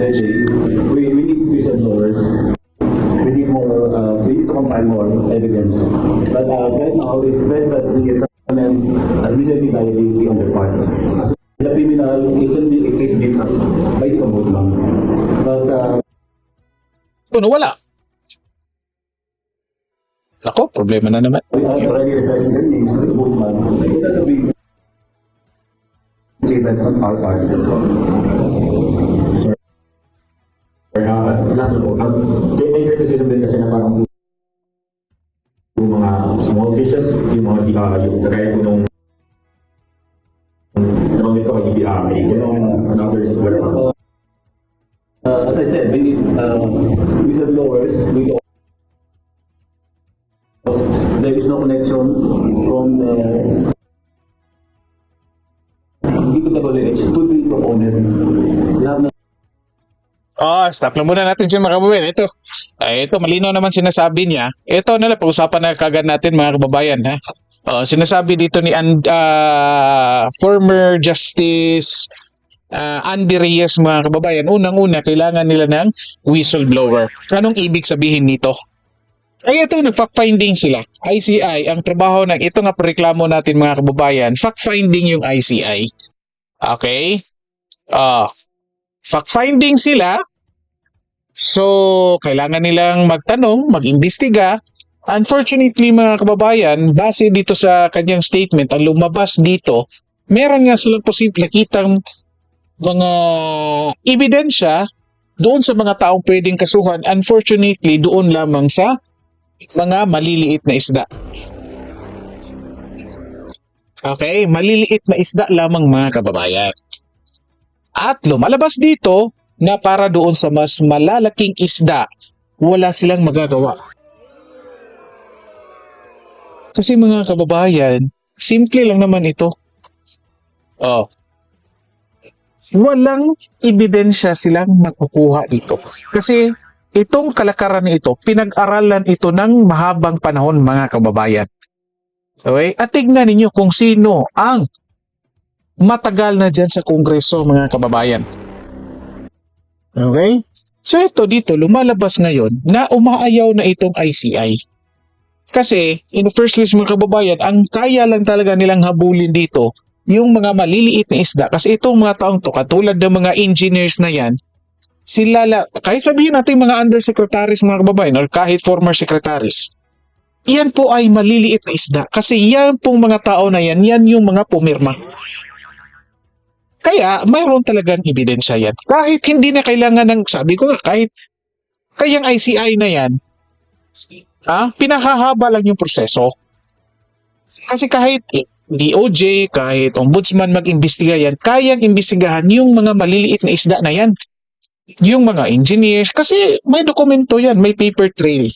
say, we, we need whistleblowers. We need more, uh, we need to compile more evidence. But uh, right now, it's best that we get an admittedly liability on their part. As a criminal, it can be a case up by the ombudsman. But uh, Ano, wala. Ako, problema na naman. we are already referring their names to the ombudsman. It has to be stated on our part. Last po, um, may criticism din kasi na parang yung mga small fishes, yung mga di, uh, yung kagaya po nung nabanggit ko kay BBI, and others as well. Uh, as I said, we need uh, whistleblowers. We. There is no connection from the DPWH to the proponent. Oh, stop lang muna natin siya mga kababayan. Ito, ay, ito, malinaw naman sinasabi niya. Ito na lang, pag-usapan na kagad natin mga kababayan. Ha? Oh, sinasabi dito ni And- ah, former Justice ah, Andy Reyes mga kababayan, unang-una, kailangan nila ng whistleblower. Anong ibig sabihin nito? Ay ito, nag-fact-finding sila. ICI, ang trabaho ng ito nga reklamo natin mga kababayan, fact-finding yung ICI. Okay? Ah, fact-finding sila. So, kailangan nilang magtanong, mag-imbestiga. Unfortunately, mga kababayan, base dito sa kanyang statement, ang lumabas dito, meron nga silang posible kitang mga ebidensya doon sa mga taong pwedeng kasuhan. Unfortunately, doon lamang sa mga maliliit na isda. Okay, maliliit na isda lamang mga kababayan. At lumalabas dito na para doon sa mas malalaking isda, wala silang magagawa. Kasi mga kababayan, simple lang naman ito. Oh. Walang ebidensya silang makukuha dito. Kasi itong kalakaran ito, pinag-aralan ito ng mahabang panahon mga kababayan. Okay? At tignan ninyo kung sino ang matagal na dyan sa kongreso mga kababayan. Okay? So ito dito, lumalabas ngayon na umaayaw na itong ICI. Kasi, in the first place mga kababayan, ang kaya lang talaga nilang habulin dito, yung mga maliliit na isda. Kasi itong mga taong to, katulad ng mga engineers na yan, sila, la, kahit sabihin natin mga undersecretaries mga kababayan, or kahit former secretaries, yan po ay maliliit na isda. Kasi yan pong mga tao na yan, yan yung mga pumirma. Kaya, mayroon talagang ebidensya yan. Kahit hindi na kailangan ng, sabi ko nga, kahit kayang ICI na yan, ha, pinahahaba lang yung proseso. Kasi kahit DOJ, kahit ombudsman mag-imbestiga yan, kayang imbestigahan yung mga maliliit na isda na yan. Yung mga engineers, kasi may dokumento yan, may paper trail.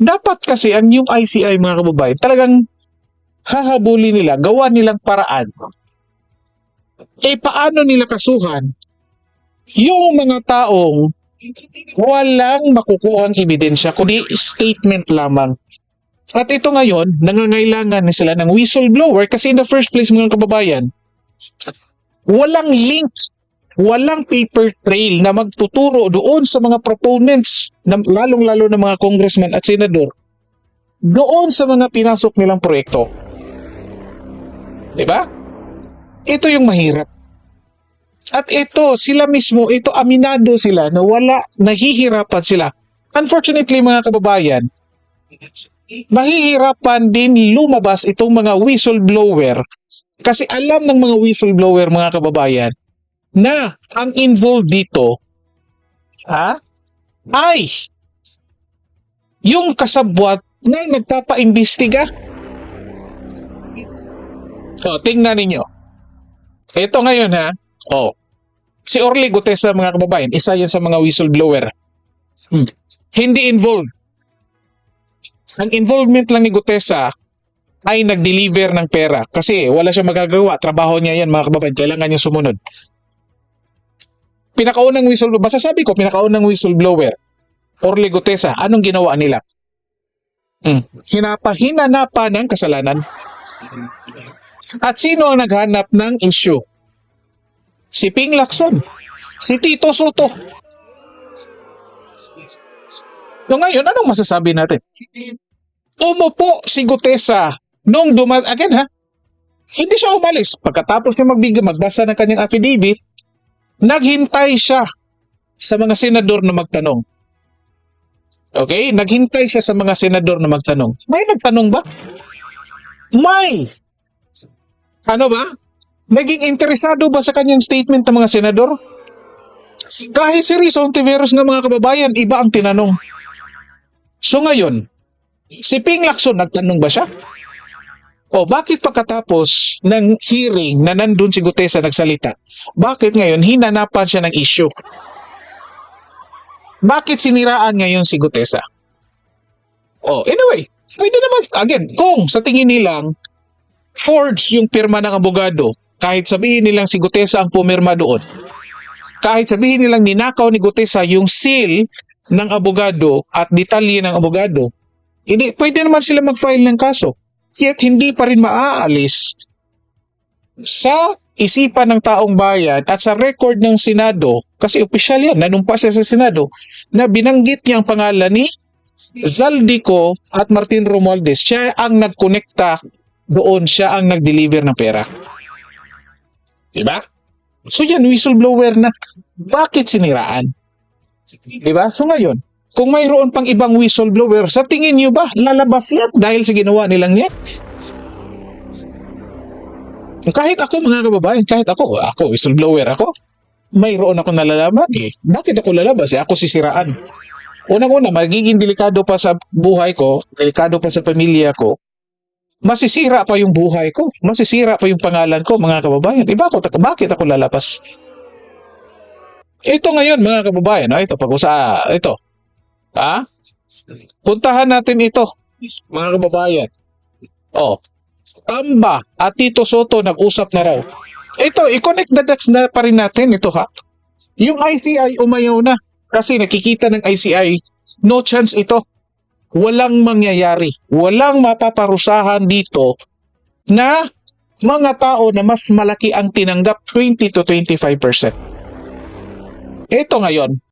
Dapat kasi ang yung ICI mga kababayan, talagang hahabulin nila, gawa nilang paraan eh paano nila kasuhan yung mga taong walang makukuhang ebidensya kundi statement lamang. At ito ngayon, nangangailangan na sila ng whistleblower kasi in the first place mga kababayan, walang link, walang paper trail na magtuturo doon sa mga proponents, lalong-lalo ng mga congressman at senador, doon sa mga pinasok nilang proyekto. 'Di ba? Ito yung mahirap. At ito, sila mismo, ito aminado sila na wala, nahihirapan sila. Unfortunately mga kababayan, mahihirapan din lumabas itong mga whistleblower kasi alam ng mga whistleblower mga kababayan na ang involved dito ha, ay yung kasabwat na nagpapaimbestiga. O, tingnan ninyo. Ito ngayon ha. Oh. Si Orly Gutesa mga kababayan, isa yan sa mga whistleblower. Hmm. Hindi involved. Ang involvement lang ni Gutesa ay nag-deliver ng pera kasi wala siya magagawa. Trabaho niya yan mga kababayan. Kailangan niya sumunod. Pinakaunang whistleblower, basta sabi ko, pinakaunang whistleblower, Orly Gutesa, anong ginawa nila? Hmm. Hinapa, hinanapa ng kasalanan. At sino ang naghanap ng issue? Si Ping Lacson. Si Tito Soto. So ngayon, anong masasabi natin? Umupo si Gutesa nung dumat again ha. Hindi siya umalis. Pagkatapos niya magbigay, magbasa ng kanyang affidavit, naghintay siya sa mga senador na magtanong. Okay? Naghintay siya sa mga senador na magtanong. May nagtanong ba? May! Ano ba? Naging interesado ba sa kanyang statement ng mga senador? Kahit si Rizzo Ontiveros nga mga kababayan, iba ang tinanong. So ngayon, si Ping Lacson nagtanong ba siya? O bakit pagkatapos ng hearing na nandun si Gutesa nagsalita, bakit ngayon hinanapan siya ng issue? Bakit siniraan ngayon si Gutesa? Oh, anyway, pwede naman, again, kung sa tingin nilang forge yung pirma ng abogado, kahit sabihin nilang si Gutesa ang pumirma doon, kahit sabihin nilang ninakaw ni Gutesa yung seal ng abogado at detalye ng abogado, hindi, pwede naman sila mag-file ng kaso. Yet hindi pa rin maaalis sa isipan ng taong bayan at sa record ng Senado, kasi opisyal yan, nanumpa siya sa Senado, na binanggit niya ang pangalan ni Zaldico at Martin Romualdez. Siya ang nagkonekta doon, siya ang nag-deliver ng pera. Diba? So yan, whistleblower na. Bakit siniraan? Diba? So ngayon, kung mayroon pang ibang whistleblower, sa tingin nyo ba, lalabas yan dahil sa ginawa nilang yan? Kahit ako mga kababayan, kahit ako, ako whistleblower ako, mayroon ako nalalaman eh. Bakit ako lalabas? Eh, ako sisiraan. Unang-una, magiging delikado pa sa buhay ko, delikado pa sa pamilya ko, masisira pa yung buhay ko, masisira pa yung pangalan ko, mga kababayan. Eh, bakit, bakit ako lalabas? Ito ngayon, mga kababayan, ah, ito, pag-usa, ito, ha? Puntahan natin ito, mga kababayan. Oh, Tamba at Tito Soto nag-usap na raw. Ito, i-connect the dots na pa rin natin ito ha. Yung ICI umayaw na kasi nakikita ng ICI, no chance ito. Walang mangyayari. Walang mapaparusahan dito na mga tao na mas malaki ang tinanggap 20 to 25%. Ito ngayon,